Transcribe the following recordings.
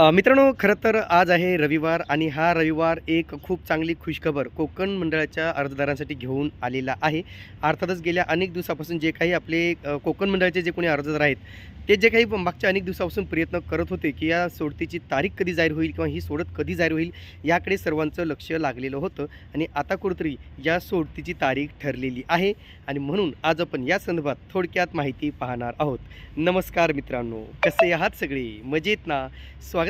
मित्रांनो खरं तर आज आहे रविवार आणि हा रविवार एक खूप चांगली खुशखबर कोकण मंडळाच्या अर्जदारांसाठी घेऊन आलेला आहे. अर्थातच गेल्या अनेक दिवसापासून जे काही आपले कोकण मंडळाचे जे कोणी अर्जदार आहेत ते जे काही मागच्या अनेक दिवसापासून प्रयत्न करत होते की या सोडतीची तारीख कधी जाहीर होईल किंवा ही सोडत कधी जाहीर होईल याकडे सर्वांचं लक्ष लागलेलं होतं आणि आता कुठेतरी या सोडतीची तारीख ठरलेली आहे आणि म्हणून आज आपण या संदर्भात थोडक्यात माहिती पाहणार आहोत. नमस्कार मित्रांनो कसे आहात सगळे? मजेत ना? स्वागत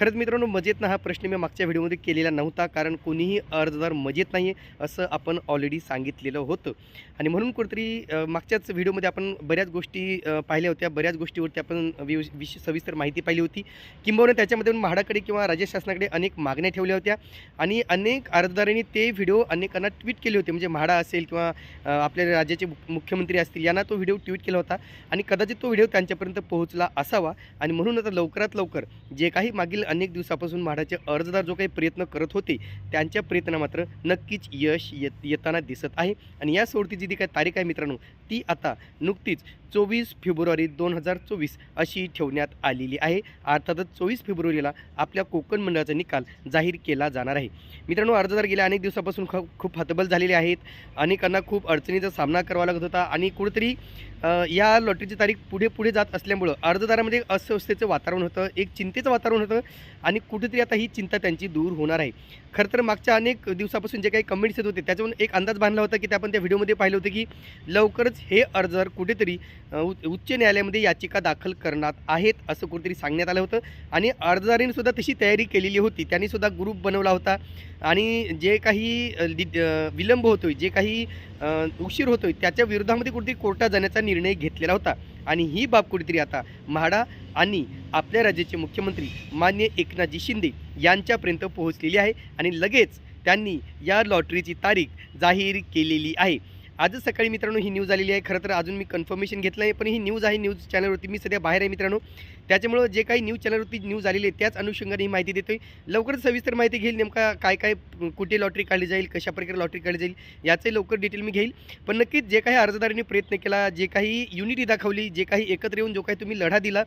खरंच मित्रांनो मजेत ना हा प्रश्न मी मागच्या व्हिडिओमध्ये केलेला नव्हता कारण कोणीही अर्जदार मजेत नाही आहे असं आपण ऑलरेडी सांगितलेलं होतं. आणि म्हणून कुठेतरी मागच्याच व्हिडिओमध्ये आपण बऱ्याच गोष्टी पाहिल्या होत्या. बऱ्याच गोष्टीवरती आपण विश सविस्तर माहिती पाहिली होती. किंबहुना त्याच्यामध्ये म्हाडाकडे किंवा राज्य शासनाकडे अनेक मागण्या ठेवल्या होत्या. आणि अनेक अर्जदारांनी ते व्हिडिओ अनेकांना ट्विट केले होते. म्हणजे म्हाडा असेल किंवा आपल्या राज्याचे मुख्यमंत्री असतील यांना तो व्हिडिओ ट्विट केला होता. आणि कदाचित तो व्हिडिओ त्यांच्यापर्यंत पोहोचला असावा. आणि म्हणून आता लवकरात लवकर जे काही मागील अनेक दिवसापासून म्हाडाचे अर्जदार जो काही प्रयत्न करत होते त्यांच्या प्रयत्न मात्र नक्कीच यश येत येताना दिसत आहे. आणि या सोडतीची जी काही तारीख आहे मित्रांनो ती आता नुकतीच चोवीस फेब्रुवारी दोन हजार चोवीस अशी ठेवण्यात आलेली आहे. अर्थातच चोवीस फेब्रुवारीला आपल्या कोकण मंडळाचा निकाल जाहीर केला जाणार आहे. मित्रांनो अर्जदार गेल्या अनेक दिवसापासून ख खूप हतबल झालेले आहेत. अनेकांना खूप अडचणीचा सामना करावा लागत होता आणि कुठेतरी या लॉटरीची तारीख पुढे पुढे जात असल्यामुळं अर्जदारामध्ये अस्वस्थतेचं वातावरण होतं एक चिंतेचं वातावरण होतं आणि कुठेतरी आता ही चिंता त्यांची दूर होणार आहे. खरं तर मागच्या अनेक दिवसापासून जे काही कमेंट्स येत होते त्याच्यावरून एक अंदाज बांधला होता की ते आपण त्या व्हिडिओमध्ये पाहिलं होतं की लवकरच हे अर्जदार कुठेतरी उच्च न्यायालयामध्ये याचिका दाखल करणार आहेत असं कुठेतरी सांगण्यात आलं होतं. आणि अर्जदारीनसुद्धा तशी तयारी केलेली होती. त्यांनीसुद्धा ग्रुप बनवला होता. आणि जे काही विलंब होतो आहे जे काही उशीर होतो आहे त्याच्या विरोधामध्ये कुठेतरी कोर्टात जाण्याचा निर्णय घेतलेला होता. आणि ही बाब कुठेतरी आता म्हाडा आणि आपल्या राज्याचे मुख्यमंत्री मान्य एकनाथजी शिंदे यांच्यापर्यंत पोहोचलेली आहे. आणि लगेच त्यांनी या लॉटरीची तारीख जाहीर केलेली आहे. आजच सकाळी मित्रांनो ही न्यूज आलेली आहे. खरं तर अजून मी कन्फर्मेशन घेतलं आहे पण ही न्यूज आहे. न्यूज चॅनलवरती मी सध्या बाहेर आहे मित्रांनो. त्याच्यामुळं जे काही न्यूज चॅनलवरती न्यूज आलेली आहे त्याच अनुषंगाने ही माहिती देतोय. लवकरच सविस्तर माहिती घेईल नेमका काय काय कुठे लॉटरी काढली जाईल कशा प्रकारे लॉटरी काढली जाईल याचंही लवकर डिटेल मी घेईल. पण नक्कीच जे काही अर्जदारांनी प्रयत्न केला जे काही युनिटी दाखवली जे काही एकत्र येऊन जो काही तुम्ही लढा दिला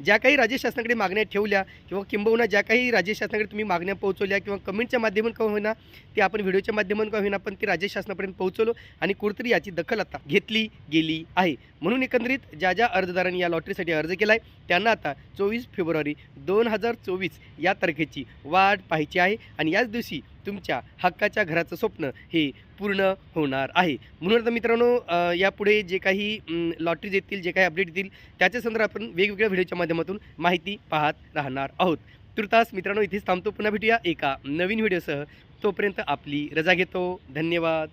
ज्या काही राज्य शासनाकडे मागण्या ठेवल्या किंवा किंबहुना ज्या काही राज्य शासनाकडे तुम्ही मागण्या पोहोचवल्या किंवा कमेंटच्या माध्यमातून का होईना ते आपण व्हिडिओच्या माध्यमातून का होईना पण ते राज्य शासनापर्यंत पोहोचवलो आणि कुठतरी याची दखल आता घेतली गेली आहे. म्हणून एकंदरीत ज्या ज्या अर्जदारांनी या लॉटरीसाठी अर्ज केला आहे त्यांना आता चोवीस फेब्रुवारी दोन हजार चोवीस या तारखेची वाट पाहायची आहे. आणि याच दिवशी तुमच्या हक्काच्या घराचं स्वप्न हे पूर्ण होणार आहे. म्हणून आता मित्रांनो यापुढे जे काही लॉटरीज येतील जे काही अपडेट येतील त्याच्या संदर्भात आपण वेगवेगळ्या व्हिडिओच्या माध्यमातून माहिती पाहत राहणार आहोत. तुर्तास मित्रांनो इथेच थांबतो. पुन्हा भेटूया एका नवीन व्हिडिओसह तोपर्यंत आपली रजा घेतो. धन्यवाद.